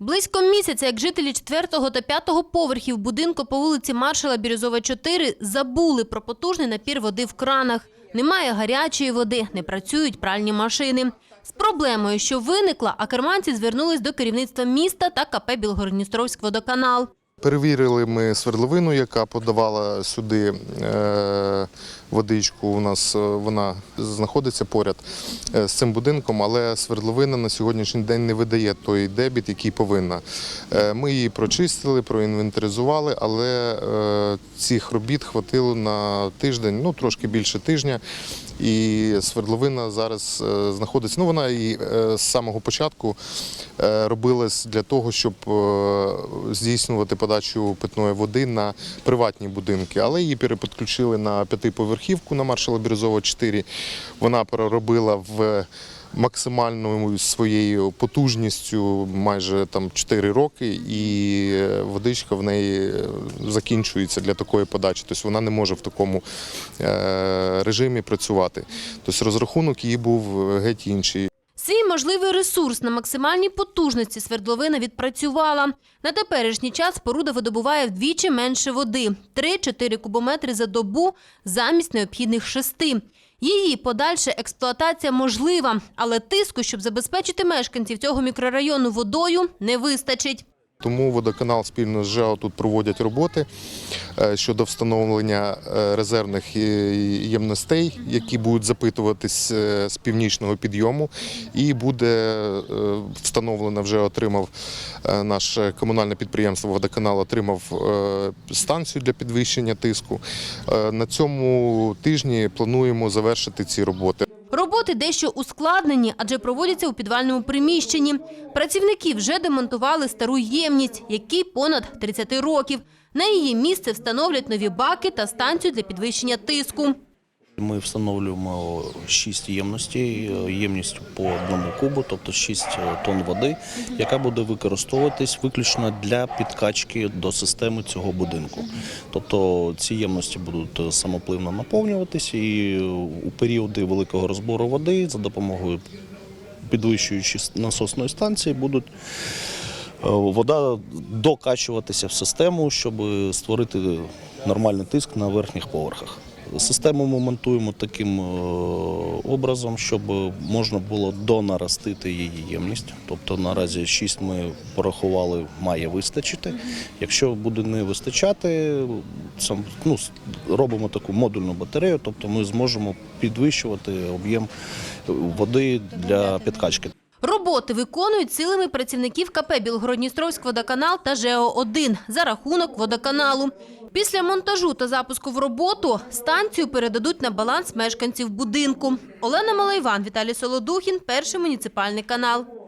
Близько місяця, як жителі 4-го та 5-го поверхів будинку по вулиці Маршала Бірюзова, 4 забули про потужний напір води в кранах. Немає гарячої води, не працюють пральні машини. З проблемою, що виникла, акерманці звернулись до керівництва міста та КП Білгородністровськ водоканал. Перевірили ми свердловину, яка подавала сюди е, водичку. У нас е, вона знаходиться поряд е, з цим будинком, але свердловина на сьогоднішній день не видає той дебіт, який повинна. Ми її прочистили, проінвентаризували, але цих робіт хватило на тиждень, ну трошки більше тижня. І свердловина зараз знаходиться. Ну вона і з самого початку робилась для того, щоб здійснювати подачу питної води на приватні будинки, але її перепідключили на п'ятиповерхівку на маршала Бірюзова 4. Вона проробила в максимальною своєю потужністю майже там 4 роки, і водичка в неї закінчується для такої подачі. Тобто вона не може в такому е, режимі працювати. Тобто розрахунок її був геть інший. Можливий ресурс на максимальній потужності свердловина відпрацювала. На теперішній час споруда видобуває вдвічі менше води – 3-4 кубометри за добу замість необхідних шести. Її подальша експлуатація можлива, але тиску, щоб забезпечити мешканців цього мікрорайону водою, не вистачить. Тому водоканал спільно з ЖЕО тут проводять роботи е, щодо встановлення е, резервних е, ємностей, які будуть запитуватись з північного підйому. І буде встановлено, вже отримав наше комунальне підприємство водоканал, отримав станцію для підвищення тиску. На цьому тижні плануємо завершити ці роботи. Роботи дещо ускладнені, адже проводяться у підвальному приміщенні. Працівники вже демонтували стару ємність, якій понад 30 років. На її місце встановлять нові баки та станцію для підвищення тиску. Ми встановлюємо 6 ємностей, ємність по одному кубу, тобто 6 тонн води, яка буде використовуватись виключно для підкачки до системи цього будинку. Тобто ці ємності будуть самопливно наповнюватись і у періоди великого розбору води за допомогою підвищуючої насосної станції будуть е, вода докачуватися в систему, щоб створити нормальний тиск на верхніх поверхах. Систему ми монтуємо таким е, образом, щоб можна було донаростити її ємність. Тобто наразі 6 ми порахували, має вистачити. Якщо буде не вистачати, сам, ну, робимо таку модульну батарею, тобто ми зможемо підвищувати об'єм води для підкачки. Роботи виконують силами працівників КП Білгородністровськ водоканал та ЖЕО-1 за рахунок водоканалу. Після монтажу та запуску в роботу станцію передадуть на баланс мешканців будинку. Олена Малайван, Віталій Солодухін, перший муніципальний канал.